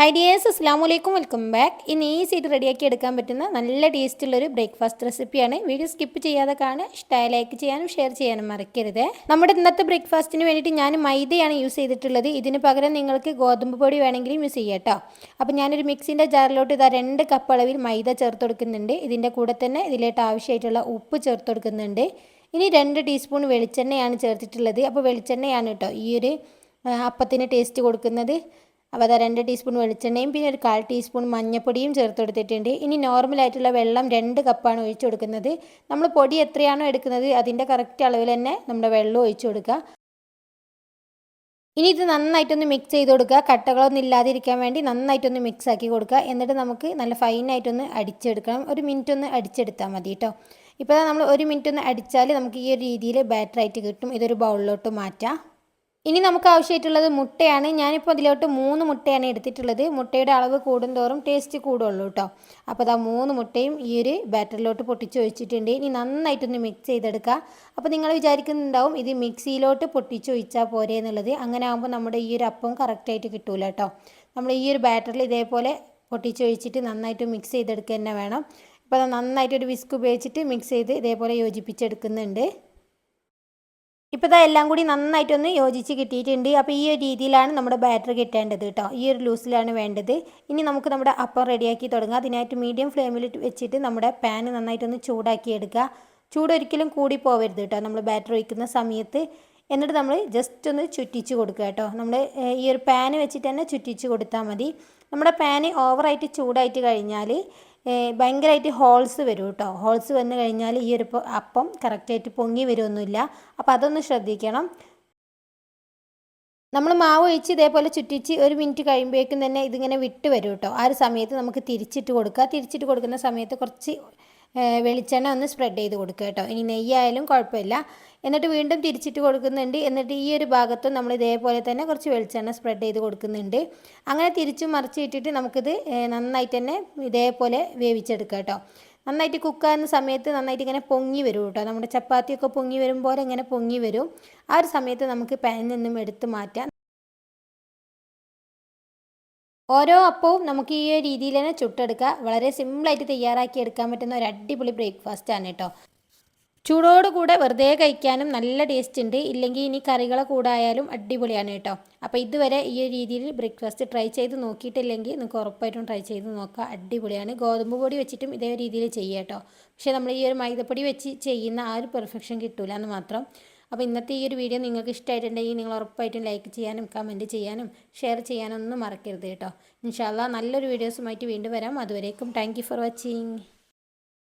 Hi dears അസ്സാം വലൈക്കും welcome back ഇനി ഈസി ആയിട്ട് റെഡിയാക്കി എടുക്കാൻ പറ്റുന്ന നല്ല ടേസ്റ്റുള്ളൊരു ബ്രേക്ക്ഫാസ്റ്റ് റെസിപ്പിയാണ് വീഡിയോ സ്കിപ്പ് ചെയ്യാതെ കാണുക. ഇഷ്ടമായ ലൈക്ക് ചെയ്യാനും ഷെയർ ചെയ്യാനും മറക്കരുത്. നമ്മുടെ ഇന്നത്തെ ബ്രേക്ക്ഫാസ്റ്റിന് വേണ്ടിയിട്ട് ഞാൻ മൈദയാണ് യൂസ് ചെയ്തിട്ടുള്ളത്. ഇതിന് പകരം നിങ്ങൾക്ക് ഗോതമ്പ് പൊടി വേണമെങ്കിലും യൂസ് ചെയ്യാം കേട്ടോ അപ്പോൾ ഞാനൊരു മിക്സിന്റെ ജാറിലോട്ട് ഇതാ രണ്ട് കപ്പ് അളവിൽ മൈദ ചേർത്ത് കൊടുക്കുന്നുണ്ട്. ഇതിന്റെ കൂടെ തന്നെ ഇതിലേട്ട് ആവശ്യമായിട്ടുള്ള ഉപ്പ് ചേർത്ത് കൊടുക്കുന്നുണ്ട്. ഇനി രണ്ട് ടീസ്പൂൺ വെളിച്ചെണ്ണയാണ് ചേർത്തിട്ടുള്ളത്. അപ്പോൾ വെളിച്ചെണ്ണയാണ് കേട്ടോ ഈ ഒരു അപ്പത്തിന് ടേസ്റ്റ് കൊടുക്കുന്നത്. അപ്പോൾ അത് രണ്ട് ടീസ്പൂൺ വെളിച്ചെണ്ണയും പിന്നെ ഒരു കാൽ ടീസ്പൂൺ മഞ്ഞപ്പൊടിയും ചേർത്ത് കൊടുത്തിട്ടുണ്ട്. ഇനി നോർമലായിട്ടുള്ള വെള്ളം രണ്ട് കപ്പാണ് ഒഴിച്ചു കൊടുക്കുന്നത്. നമ്മൾ പൊടി എത്രയാണോ എടുക്കുന്നത് അതിന്റെ കറക്റ്റ് അളവിൽ തന്നെ നമ്മുടെ വെള്ളം ഒഴിച്ചു കൊടുക്കുക. ഇനി ഇത് നന്നായിട്ടൊന്ന് മിക്സ് ചെയ്ത് കൊടുക്കുക. കട്ടകളൊന്നും ഇല്ലാതിരിക്കാൻ വേണ്ടി നന്നായിട്ടൊന്ന് മിക്സ് ആക്കി കൊടുക്കുക. എന്നിട്ട് നമുക്ക് നല്ല ഫൈനായിട്ടൊന്ന് അടിച്ചെടുക്കണം. ഒരു മിനിറ്റ് ഒന്ന് അടിച്ചെടുത്താൽ മതി കേട്ടോ ഇപ്പോൾ നമ്മൾ ഒരു മിനിറ്റ് ഒന്ന് അടിച്ചാൽ നമുക്ക് ഈ ഒരു രീതിയിൽ ബാറ്ററായിട്ട് കിട്ടും. ഇതൊരു ബൗളിലോട്ട് മാറ്റാം. ഇനി നമുക്ക് ആവശ്യമായിട്ടുള്ളത് മുട്ടയാണ്. ഞാനിപ്പോൾ അതിലോട്ട് മൂന്ന് മുട്ടയാണ് എടുത്തിട്ടുള്ളത്. മുട്ടയുടെ അളവ് കൂടുന്തോറും ടേസ്റ്റ് കൂടുള്ളൂ കേട്ടോ അപ്പോൾ അതാ മൂന്ന് മുട്ടയും ഈ ഒരു ബാറ്ററിലോട്ട് പൊട്ടിച്ച് വെച്ചിട്ടുണ്ട് ഇനി നന്നായിട്ടൊന്ന് മിക്സ് ചെയ്തെടുക്കുക അപ്പോൾ നിങ്ങൾ വിചാരിക്കുന്നുണ്ടാവും ഇത് മിക്സിയിലോട്ട് പൊട്ടിച്ച് ഒഴിച്ചാൽ പോരെ എന്നുള്ളത്. അങ്ങനെ ആകുമ്പോൾ നമ്മുടെ ഈ ഒരു അപ്പം കറക്റ്റായിട്ട് കിട്ടൂല കേട്ടോ നമ്മൾ ഈ ഒരു ബാറ്ററിൽ ഇതേപോലെ പൊട്ടിച്ച് ഒഴിച്ചിട്ട് നന്നായിട്ട് മിക്സ് ചെയ്തെടുക്കുക തന്നെ വേണം. അപ്പോൾ നന്നായിട്ട് ഒരു വിസ്ക് ഉപയോഗിച്ചിട്ട് മിക്സ് ചെയ്ത് ഇതേപോലെ യോജിപ്പിച്ചെടുക്കുന്നുണ്ട്. ഇപ്പോൾ ഇതാ എല്ലാം കൂടി നന്നായിട്ടൊന്ന് യോജിച്ച് കിട്ടിയിട്ടുണ്ട്. അപ്പോൾ ഈ ഒരു രീതിയിലാണ് നമ്മുടെ ബാറ്റർ കിട്ടേണ്ടത് കേട്ടോ ഈ ഒരു ലൂസിലാണ് വേണ്ടത്. ഇനി നമുക്ക് നമ്മുടെ അപ്പം റെഡിയാക്കി തുടങ്ങാം. അതിനായിട്ട് മീഡിയം ഫ്ലെയിമിൽ വെച്ചിട്ട് നമ്മുടെ പാൻ നന്നായിട്ടൊന്ന് ചൂടാക്കി എടുക്കുക. ചൂട് ഒരിക്കലും കൂടി പോവരുത് കേട്ടോ നമ്മൾ ബാറ്റർ ഒഴിക്കുന്ന സമയത്ത്. എന്നിട്ട് നമ്മൾ ജസ്റ്റ് ഒന്ന് ചുറ്റിച്ച് കൊടുക്കുക കേട്ടോ നമ്മൾ ഈ ഒരു പാന് വെച്ചിട്ട് തന്നെ ചുറ്റിച്ച് കൊടുത്താൽ മതി. നമ്മുടെ പാന് ഓവറായിട്ട് ചൂടായിട്ട് കഴിഞ്ഞാൽ ഭയങ്കരമായിട്ട് ഹോൾസ് വരും കേട്ടോ. ഹോൾസ് വന്നു കഴിഞ്ഞാൽ ഈ ഒരു അപ്പം കറക്റ്റായിട്ട് പൊങ്ങി വരുമൊന്നുമില്ല അപ്പോൾ അതൊന്ന് ശ്രദ്ധിക്കണം. നമ്മൾ മാവ് ഒഴിച്ച് ഇതേപോലെ ചുറ്റിച്ച് ഒരു മിനിറ്റ് കഴിയുമ്പോഴേക്കും തന്നെ ഇതിങ്ങനെ വിട്ട് വരും കേട്ടോ. ആ ഒരു സമയത്ത് നമുക്ക് തിരിച്ചിട്ട് കൊടുക്കുക. തിരിച്ചിട്ട് കൊടുക്കുന്ന സമയത്ത് കുറച്ച് വെളിച്ചെണ്ണ ഒന്ന് സ്പ്രെഡ് ചെയ്ത് കൊടുക്കുക കേട്ടോ. ഇനി നെയ്യായാലും കുഴപ്പമില്ല. എന്നിട്ട് വീണ്ടും തിരിച്ചിട്ട് കൊടുക്കുന്നുണ്ട്. എന്നിട്ട് ഈ ഒരു ഭാഗത്തും നമ്മൾ ഇതേപോലെ തന്നെ കുറച്ച് വെളിച്ചെണ്ണ സ്പ്രെഡ് ചെയ്ത് കൊടുക്കുന്നുണ്ട്. അങ്ങനെ തിരിച്ചും മറിച്ചിട്ടിട്ട് നമുക്കിത് നന്നായിട്ട് തന്നെ ഇതേപോലെ വേവിച്ചെടുക്കാം കേട്ടോ. നന്നായിട്ട് കുക്കാകുന്ന സമയത്ത് നന്നായിട്ട് ഇങ്ങനെ പൊങ്ങി വരും കേട്ടോ. നമ്മുടെ ചപ്പാത്തിയൊക്കെ പൊങ്ങി വരും പോലെ ഇങ്ങനെ പൊങ്ങി വരും. ആ ഒരു സമയത്ത് നമുക്ക് പാനിൽ നിന്നും എടുത്ത് മാറ്റാം. ഓരോ അപ്പവും നമുക്ക് ഈ ഒരു രീതിയിൽ തന്നെ ചുട്ടെടുക്കുക. വളരെ സിമ്പിളായിട്ട് തയ്യാറാക്കി എടുക്കാൻ പറ്റുന്ന ഒരു അടിപൊളി ബ്രേക്ക്ഫാസ്റ്റ് ആണ് കേട്ടോ. ചൂടോടുകൂടെ വെറുതെ കഴിക്കാനും നല്ല ടേസ്റ്റ് ഉണ്ട്. ഇല്ലെങ്കിൽ ഇനി കറികളെ കൂടായാലും അടിപൊളിയാണ് കേട്ടോ. അപ്പോൾ ഇതുവരെ ഈ ഒരു രീതിയിൽ ബ്രേക്ക്ഫാസ്റ്റ് ട്രൈ ചെയ്ത് നോക്കിയിട്ടില്ലെങ്കിൽ നിങ്ങൾക്ക് ഉറപ്പായിട്ടും ട്രൈ ചെയ്ത് നോക്കുക. അടിപൊളിയാണ്. ഗോതമ്പ് പൊടി വെച്ചിട്ടും ഇതേ രീതിയിൽ ചെയ്യാം കേട്ടോ. പക്ഷേ നമ്മൾ ഈ ഒരു മൈദപ്പൊടി വെച്ച് ചെയ്യുന്ന ആ ഒരു പെർഫെക്ഷൻ കിട്ടില്ല എന്ന് മാത്രം. അപ്പോൾ ഇന്നത്തെ ഈ ഒരു വീഡിയോ നിങ്ങൾക്ക് ഇഷ്ടമായിട്ടുണ്ടെങ്കിൽ നിങ്ങൾ ഉറപ്പായിട്ടും ലൈക്ക് ചെയ്യാനും കമന്റ് ചെയ്യാനും ഷെയർ ചെയ്യാനും ഒന്നും മറക്കരുത് കേട്ടോ. ഇൻഷാല്ല നല്ലൊരു വീഡിയോസുമായിട്ട് വീണ്ടും വരാം. അതുവരേക്കും താങ്ക് ഫോർ വാച്ചിങ്